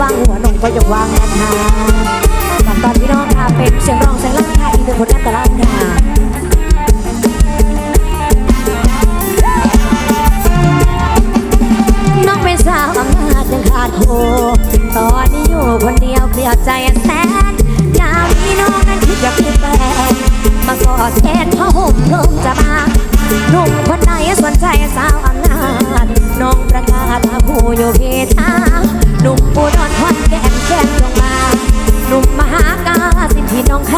วางหัวนงก็จะวางนะคะกับตอนพี่น้องค่ะเป็นเสียงร้องเสียงลั่นค่ะอีกหนึ่งผลงานตะลั่นค่ะน้องเป็นสาวอำนาจยังขาดโหตอนนี้อยู่คนเดียวเคลียร์ใจแสนยามนี้น้องนั้นคิดอยากมีแฟนมากอดแทนผ้าห่มลมจะมาหนุ่มคนไหนสนใจสาวอำนาจน้องประกาศหาผู้อยู่เพทาหนุ่มอุดรควันแก่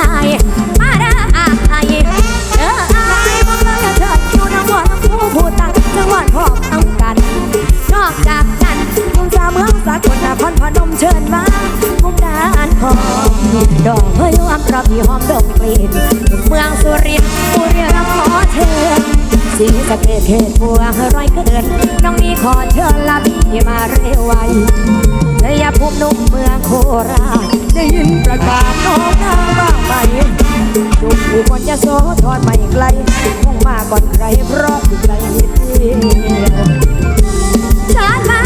ายมาเด้เอออายมองเลยเถิดอยู่น้องบัวลำพูผู้ตั้งจังหวัดพร้อมเอากัน นอกจากนั้นมุมสาวเมืองสากลนครพนมเชิญมามุกดาหารหอมดอกพะยุอัมประพีหอมดมกลิ่นเมืองสุรินทร์บุรีรัมย์ขอเชิญสีสะเกดเขตบัวร้อยเกินน้องนี้ขอเชิญลาพี่มาเร็วไว มิหนุ่มเมืองโคราชได้ยินประกาศน้องนางบ้างไหมจุกอยู่บนยโสธรไม่ไกลคงมาก่อนใครเพราะอยู่ไกลนิดเดียว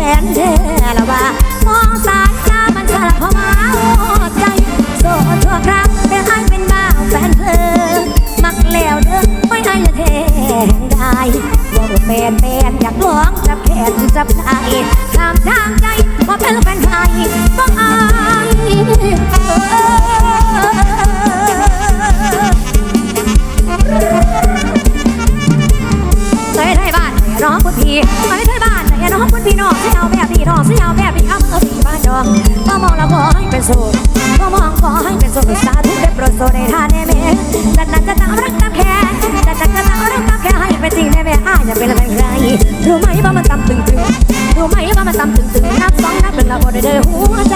ฟนเธอละว่ามองสายตามันสลับเข้ามาหัวใจโซ่ชั่วคราวแต่ให้เป็นบ้าวแฟนเพลอมักแล้วเด้อไม่ให้ละเทได้ว่าแฟนแฟนอยากลองจับแขนจับไหล่ คุณพี่น้องเสียวแบบพี่น้องเสียวแบบพี่อำเภอพี่บ้านดองก็มองแล้วขอให้เป็นโสดก็มองขอให้เป็นโสดสาธุได้โปรดโสดในทานแน่แม่จัดหนักจะตามรักตามแค่จัดหนักจะตามรักตามแค่ให้เป็นจริงแน่แม่อ้ายจะเป็นอะไรใครรู้ไหมว่ามันตำตึงตึงรู้ไหมว่ามันตำตึงตึงนับสองนับหนึ่งแล้วก็ได้เดินหัวใจ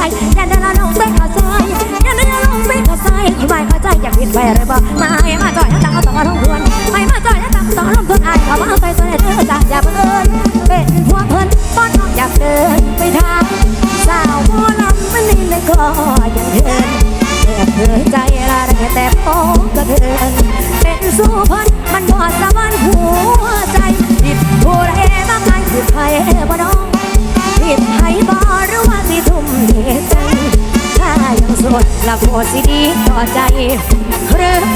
ใจหรือ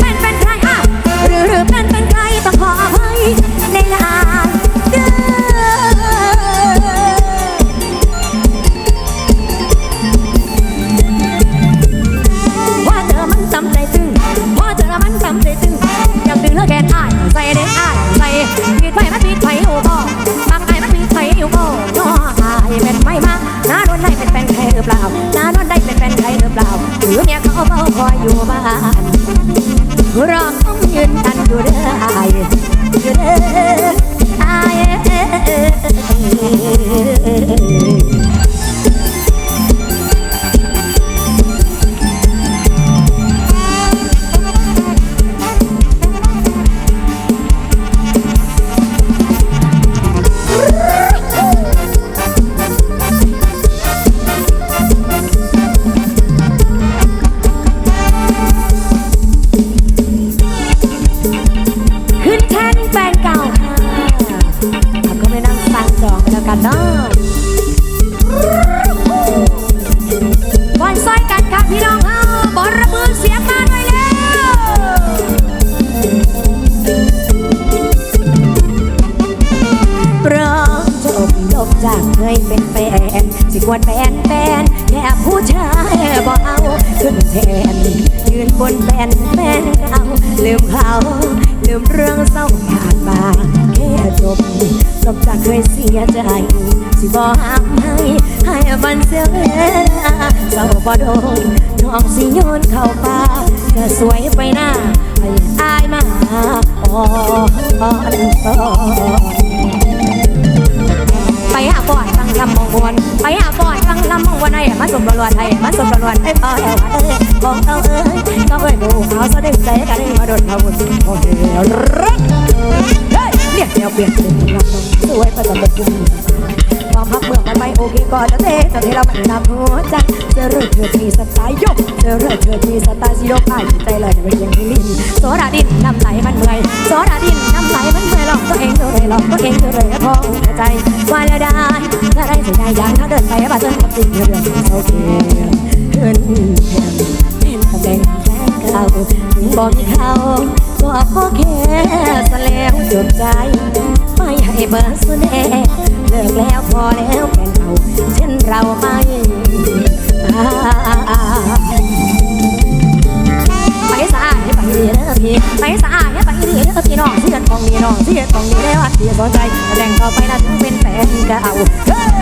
จากเคยเป็นแฟนแฟนแค่ผู้ชายบ่เอาขึ้นแทนยืนบนแฟนแฟนเก่าลืมเขาลืมเรื่องเศร้าผ่านมาแค่จบจบจากเคยเสียใจสิบ่ห้ามให้ให้มันเสียเวลาเศร้าบ่โดนน้องสิโยนเข้าป่าจะสวยไปหน้าให้อายมาอ่อนตอน ฟังลำมองวนไปหาปอดฟังลำมองวันไหนมาสมปรวนไอ้มาสมปรวนไอ้พ่อไอ้วัดเอ้ยบอกเขาเอ้ยเขาเอ้ยดูเขาสะดึงใจกันมาโดนเขาบุญโอเครักเฮ้ยเรียกเดียวเปลี่ยนเป็นลำน้องสวยประจำเป็นผู้ความพัก เมืองมันไม่โอเคก่อนจะเทจะเทเรามันนำหัวใจเจอเรื่องเธอมีสไตล์ยกเจอเรื่องเธอมีสไตล์สิโยกไอ้ใจเลยเป็นอยังที่ลิ้นโซดาดินน้ำไหลมันเมื่อยโซดาดินน้ำไหลมันเมื่อยหลอกตัวเองตัวเลยหลอกตัวเองตัวเลยพอใจว่าแล้วได้ถ้าได้สิ่งใดอย่างถ้าเดินไปบ้าดเจ็บกับสิ่งเรื่องโอเคขึ้นแทนเป็นตำแหน่งแฟนเก่าถึงบอกเขาก็ขอแค่สแล้วจบใจไม่ให้เบอร์สุดแน่เลิกแล้วพอแล้ว อง